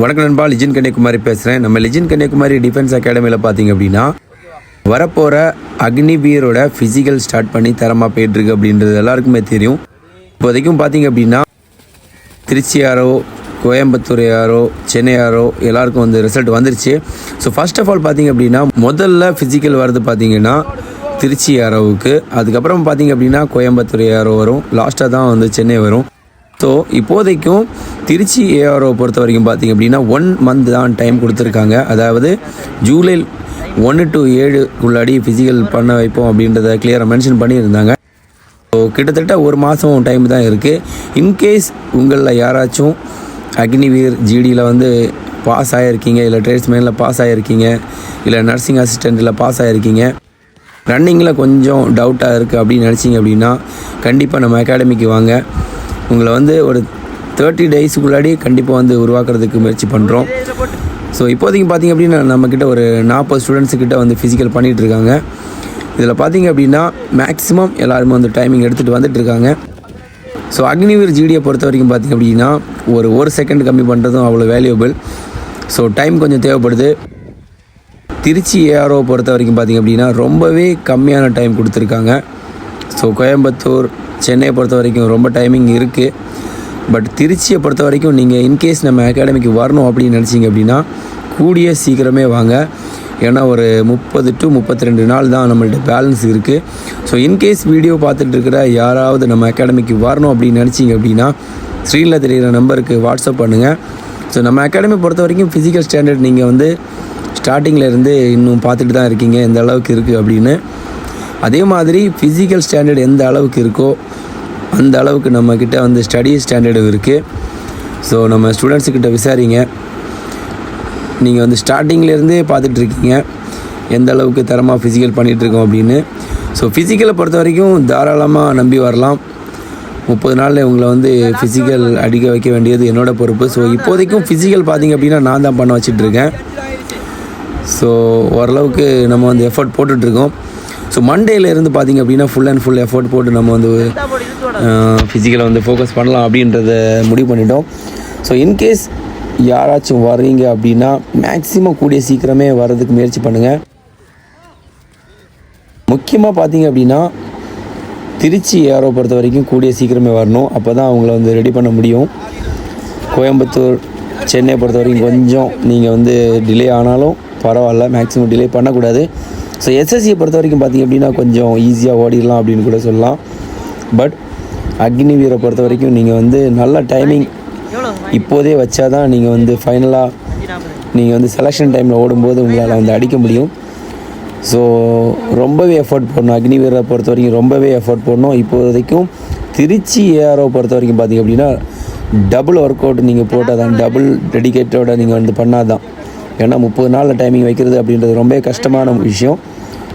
வணக்கம் நண்பா லிஜின் கன்னியாகுமரி பேசுகிறேன் நம்ம லிஜின் கன்னியாகுமரி டிஃபென்ஸ் அகாடமியில் பார்த்தீங்க அப்படின்னா வரப்போகிற அக்னிவீரோட ஃபிசிக்கல் ஸ்டார்ட் பண்ணி தரமாக போயிட்டுருக்கு அப்படின்றது எல்லாருக்குமே தெரியும். இப்போதைக்கும் பார்த்தீங்க அப்படின்னா திருச்சியாரோ கோயம்புத்தூரையாரோ சென்னையாரோ எல்லாருக்கும் வந்து ரிசல்ட் வந்துருச்சு. ஸோ ஃபர்ஸ்ட் ஆஃப் ஆல் பார்த்தீங்க அப்படின்னா முதல்ல ஃபிசிக்கல் வர்றது பார்த்தீங்கன்னா திருச்சி யாரோவுக்கு. அதுக்கப்புறம் பார்த்தீங்க அப்படின்னா கோயம்புத்தூர் யாரோ வரும். லாஸ்ட்டாக தான் வந்து சென்னை வரும். ஸோ இப்போதைக்கும் திருச்சி ஏஆர்ஓ பொறுத்த வரைக்கும் பார்த்தீங்க அப்படின்னா ஒன் மந்த் தான் டைம் கொடுத்துருக்காங்க. அதாவது ஜூலை ஒன்று டு ஏழு உள்ளாடி ஃபிசிக்கல் பண்ண வைப்போம் அப்படின்றத கிளியராக மென்ஷன் பண்ணியிருந்தாங்க. ஸோ கிட்டத்தட்ட ஒரு மாதம் டைம் தான் இருக்குது இன்கேஸ் உங்களில் யாராச்சும் அக்னிவீர் ஜிடியில் வந்து பாஸ் ஆகிருக்கீங்க இல்லை ட்ரேட்ஸ்மேனில் பாஸ் ஆகிருக்கீங்க இல்லை நர்சிங் அசிஸ்டண்ட்டில் பாஸ் ஆகிருக்கீங்க ரன்னிங்கில் கொஞ்சம் டவுட்டாக இருக்குது அப்படின்னு நினச்சிங்க அப்படின்னா கண்டிப்பாக நம்ம அகாடமிக்கு வாங்க. உங்களை வந்து ஒரு தேர்ட்டி டேஸுக்குள்ளாடி கண்டிப்பாக வந்து உருவாக்குறதுக்கு முயற்சி பண்ணுறோம் ஸோ இப்போதைக்கு பார்த்தீங்க அப்படின்னா நம்மக்கிட்ட ஒரு நாற்பது ஸ்டூடெண்ட்ஸுக்கிட்ட வந்து ஃபிசிக்கல் பண்ணிகிட்டு இருக்காங்க. இதில் பார்த்தீங்க அப்படின்னா மேக்ஸிமம் எல்லாருமே வந்து டைமிங் எடுத்துகிட்டு வந்துட்டு இருக்காங்க. ஸோ அக்னிவீர் ஜிடியை பொறுத்த வரைக்கும் பார்த்தீங்க அப்படின்னா ஒரு ஒரு செகண்ட் கம்மி பண்ணுறதும் அவ்வளோ வேல்யூபிள் ஸோ டைம் கொஞ்சம் தேவைப்படுது. திருச்சி ஏஆர்ஓ பொறுத்த வரைக்கும் பார்த்தீங்க அப்படின்னா ரொம்பவே கம்மியான டைம் கொடுத்துருக்காங்க. ஸோ கோயம்புத்தூர் சென்னையை பொறுத்த வரைக்கும் ரொம்ப டைமிங் இருக்குது பட் திருச்சியை பொறுத்த வரைக்கும் நீங்கள் இன்கேஸ் நம்ம அகாடமிக்கு வரணும் அப்படின்னு நினச்சிங்க அப்படின்னா கூடிய சீக்கிரமே வாங்க. ஏன்னா ஒரு முப்பது டு முப்பத்தி ரெண்டு நாள் தான் நம்மள்ட்ட பேலன்ஸ் இருக்குது ஸோ இன்கேஸ் வீடியோ பார்த்துட்டு இருக்கிற யாராவது நம்ம அகாடமிக்கு வரணும் அப்படின்னு நினச்சிங்க அப்படின்னா ஸ்க்ரீனில் தெரிகிற நம்பருக்கு வாட்ஸ்அப் பண்ணுங்கள் ஸோ நம்ம அகாடமி பொறுத்த வரைக்கும் ஃபிசிக்கல் ஸ்டாண்டர்ட் நீங்கள் வந்து ஸ்டார்டிங்கில் இருந்து இன்னும் பார்த்துட்டு தான் இருக்கீங்க. எந்த அளவுக்கு இருக்குது அப்படின்னு. அதே மாதிரி ஃபிசிக்கல் ஸ்டாண்டர்ட் எந்த அளவுக்கு இருக்கோ அந்த அளவுக்கு நம்மக்கிட்ட வந்து ஸ்டடி ஸ்டாண்டர்டு இருக்குது ஸோ நம்ம ஸ்டூடெண்ட்ஸுக்கிட்ட விசாரிங்க. நீங்கள் வந்து ஸ்டார்டிங்லேருந்தே பார்த்துட்ருக்கீங்க. எந்த அளவுக்கு தரமாக ஃபிசிக்கல் பண்ணிகிட்ருக்கோம் அப்படின்னு. ஸோ ஃபிசிக்கலை பொறுத்த வரைக்கும் தாராளமாக நம்பி வரலாம். முப்பது நாளில் உங்களை வந்து ஃபிசிக்கல் அடிக்க வைக்க வேண்டியது என்னோடய பொறுப்பு. ஸோ இப்போதைக்கும் ஃபிசிக்கல் பார்த்தீங்க அப்படின்னா நான் தான் பண்ண வச்சிட்ருக்கேன். ஸோ ஓரளவுக்கு நம்ம வந்து எஃபர்ட் போட்டுட்ருக்கோம். ஸோ மண்டேலேருந்து பார்த்தீங்க அப்படின்னா ஃபுல் அண்ட் ஃபுல் எஃபர்ட் போட்டு நம்ம வந்து ஃபிசிக்கலை வந்து ஃபோக்கஸ் பண்ணலாம் அப்படின்றத முடிவு பண்ணிட்டோம். ஸோ இன்கேஸ் யாராச்சும் வர்றீங்க அப்படின்னா மேக்ஸிமம் கூடிய சீக்கிரமே வர்றதுக்கு முயற்சி பண்ணுங்கள் முக்கியமாக பார்த்தீங்க அப்படின்னா திருச்சி ஏரோ பொறுத்த வரைக்கும் கூடிய சீக்கிரமே வரணும். அப்போ தான் அவங்கள வந்து ரெடி பண்ண முடியும். கோயம்புத்தூர் சென்னை பொறுத்த வரைக்கும் கொஞ்சம் நீங்கள் வந்து டிலே ஆனாலும் பரவாயில்ல. மேக்ஸிமம் டிலே பண்ணக்கூடாது. ஸோ எஸ்எஸ்சியை பொறுத்த வரைக்கும் பார்த்தீங்க அப்படின்னா கொஞ்சம் ஈஸியாக ஓடிடலாம் அப்படின்னு கூட சொல்லலாம். பட் அக்னி வீரை பொறுத்த வரைக்கும் நீங்கள் வந்து நல்ல டைமிங் இப்போதே வச்சா தான் நீங்கள் வந்து ஃபைனலாக நீங்கள் வந்து செலெக்ஷன் டைமில் ஓடும்போது உங்களால் வந்து அடிக்க முடியும். ஸோ ரொம்பவே எஃபோர்ட் போடணும். அக்னி வீரரை பொறுத்த வரைக்கும் ரொம்பவே எஃபோர்ட் போடணும். இப்போதைக்கும் திருச்சி ஏஆரோவை பொறுத்த வரைக்கும் பார்த்தீங்க அப்படின்னா டபுள் ஒர்க் அவுட் நீங்கள் போட்டால் தான் டபுள் டெடிகேட்டோட நீங்கள் வந்து பண்ணாதான். ஏன்னா முப்பது நாளில் டைமிங் வைக்கிறது அப்படின்றது ரொம்ப கஷ்டமான விஷயம்.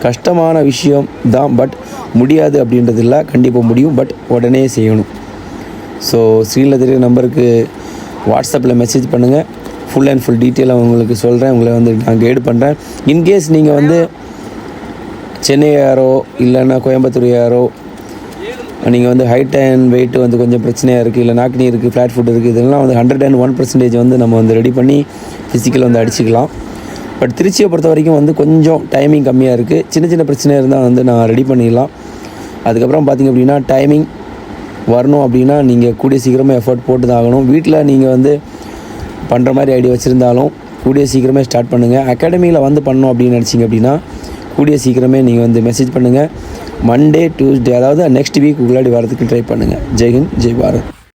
கஷ்டமான விஷயம் தான் பட் முடியாது அப்படின்றது இல்லை. கண்டிப்பாக முடியும் பட் உடனே செய்யணும். ஸோ ஸ்க்ரீனில் தெரிய நம்பருக்கு வாட்ஸ்அப்பில் மெசேஜ் பண்ணுங்கள் ஃபுல் அண்ட் ஃபுல் டீட்டெயிலாக உங்களுக்கு சொல்கிறேன் உங்களை வந்து நான் கைடு பண்ணுறேன் இன்கேஸ் நீங்கள் வந்து சென்னை யாரோ இல்லைன்னா கோயம்புத்தூர் யாரோ நீங்கள் வந்து ஹைட் அண்ட் வெயிட் வந்து கொஞ்சம் பிரச்சனையாக இருக்குது இல்லை நாக்னி இருக்குது ஃப்ளாட் ஃபுட் இருக்குது இதெல்லாம் வந்து ஹண்ட்ரட் அண்ட் ஒன் பர்சன்டேஜ் வந்து நம்ம வந்து ரெடி பண்ணி ஃபிசிக்கல் வந்து அடிச்சுக்கலாம். பட் திருச்சியை பொறுத்த வரைக்கும் வந்து கொஞ்சம் டைமிங் கம்மியாக இருக்குது சின்ன சின்ன பிரச்சனையாக இருந்தால் வந்து நான் ரெடி பண்ணிடலாம். அதுக்கப்புறம் பார்த்திங்க அப்படின்னா டைமிங் வரணும் அப்படின்னா நீங்கள் கூடிய சீக்கிரமாக எஃபர்ட் போட்டு தான் ஆகணும். வீட்டில் நீங்கள் வந்து பண்ணுற மாதிரி ஐடியா வச்சுருந்தாலும் கூடிய சீக்கிரமே ஸ்டார்ட் பண்ணுங்கள் அகாடமியில் வந்து பண்ணோம் அப்படின்னு நினச்சிங்க அப்படின்னா கூடிய சீக்கிரமே நீங்கள் வந்து மெசேஜ் பண்ணுங்கள் மண்டே டியூஸ்டே அதாவது நெக்ஸ்ட் வீக் உள்ளாடி வரதுக்கு ட்ரை பண்ணுங்கள் ஜெய்ஹிந்த் ஜெய் பாரத்.